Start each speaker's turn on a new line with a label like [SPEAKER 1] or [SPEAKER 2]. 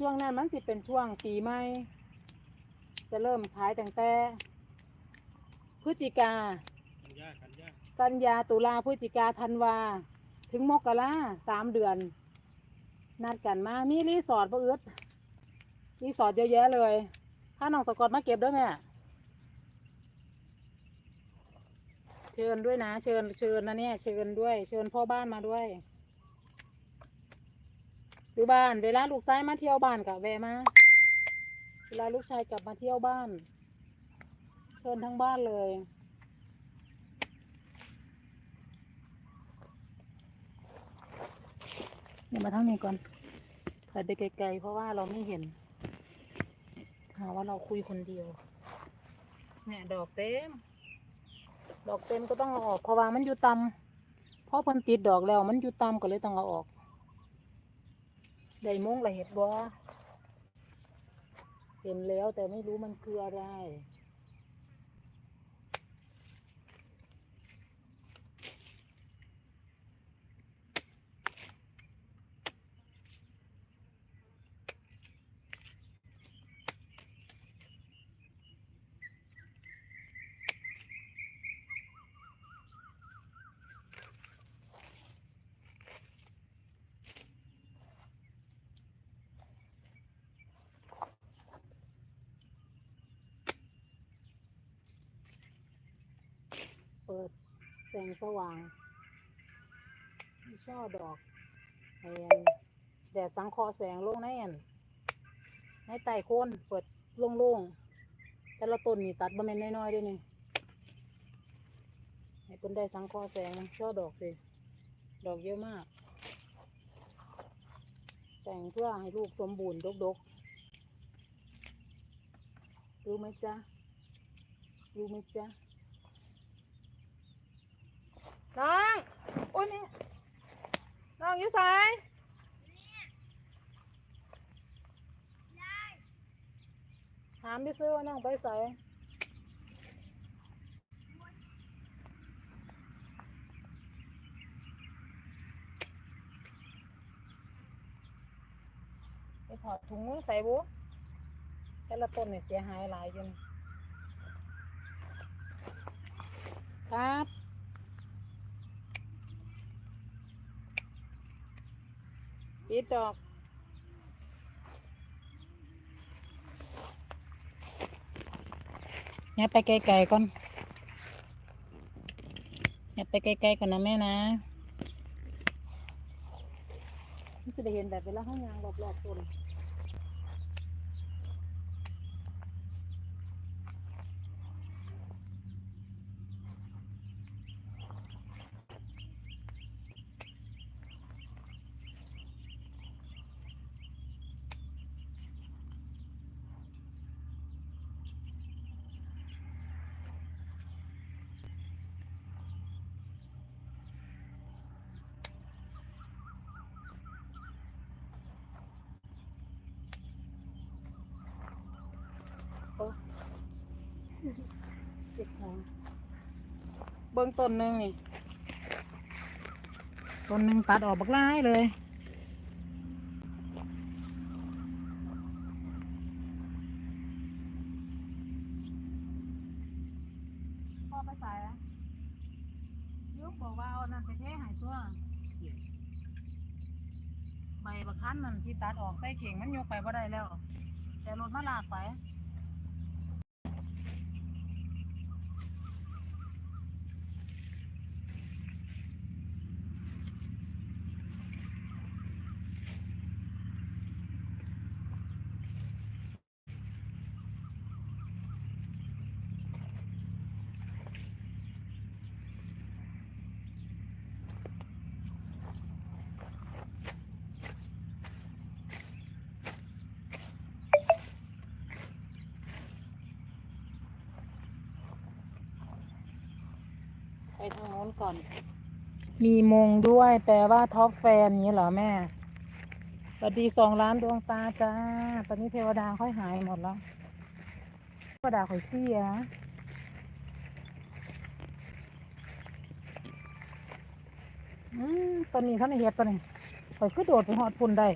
[SPEAKER 1] ช่วงนั้นมันสิเป็นช่วงปีใหม่ จะเริ่มขายตั้งแต่พฤศจิกา
[SPEAKER 2] กันยากันยา
[SPEAKER 1] กันยาตุลาพฤศจิกาธันวา ถึงมกราสามเดือน นัดกันมามีรีสอร์ทปะอึดรีสอร์ทเยอะแยะเลยถ้าน้องสกอตมาเก็บด้วยแม่เชิญด้วยนะ เชิญเชิญนะเนี่ย เชิญด้วย เชิญพ่อบ้านมาด้วย หรือบ้านเวลาลูกชายมาเที่ยวบ้านกับแวะมาเวลาลูกชายกลับมาเที่ยวบ้าน เชิญทั้งบ้านเลย เดี๋ยวมาทั้งนี้ก่อนถอยไปไกลๆเพราะว่าเราไม่เห็นหาว่าเราคุยคนเดียว เนี่ยดอกเต็ม ดอกเต็มก็ต้องเอาออกเพราะว่ามันอยู่ต่ำเพราะเพิ่นติดดอกแล้วมันอยู่ต่ำก็เลยต้องเอาออก ได้มงละเห็ดบ่เห็นแล้วแต่ไม่รู้มันคืออะไร เปิดแสงสว่างมีช่อดอกแอนแดดสังเคอแสงลงในแอนในไต่โคนเปิดโล่งๆแต่ละต้นนี่ตัดบะเม็นน้อยๆด้วยนี่ให้เพิ่นได้สังเคอแสงช่อดอกสิดอกเยอะมาก แต่งเพื่อให้ลูกสมบูรณ์ดกๆรู้ไหมจ๊ะรู้ไหมจ๊ะ น้องอุ้ยนี่น้องอยู่ไสายถามพี่ซื้อว่าน้องไปใส่ไปถอดถุงมือใส่บุแต่ละต้นเนี่ยเสียหายหลายจนครับ ปิดดอกอย่าไปไกลๆก่อนอย่าไปไกลๆก่อนนะแม่นะนี่สิได้เห็นแบบเวลาข้างยางรอบๆต้น เบื้องต้นหนึ่งนี่ต้นหนึ่งตัดออกบักไล่เลย พ่อไปใส่อะยุกบอกว่าเอานั่นไปเทหายตัว ใบบักคั้นนั่นที่ตัดออกใส่เข่งมันยกไปบ่ได้แล้ว แต่รถมาลากไป ทางโน้นก่อน มีมงด้วยแปลว่าท็อปแฟนนี้เหรอแม่สวัสดีสองล้านดวงตาจ้า ตอนนี้เทวดาค่อยหายหมดแล้วเทวดาค่อยเสียอืมตอนนี้ท่านในเฮ็ดตัวนี้ค่อยคือโดดไปหอดพุ่นได้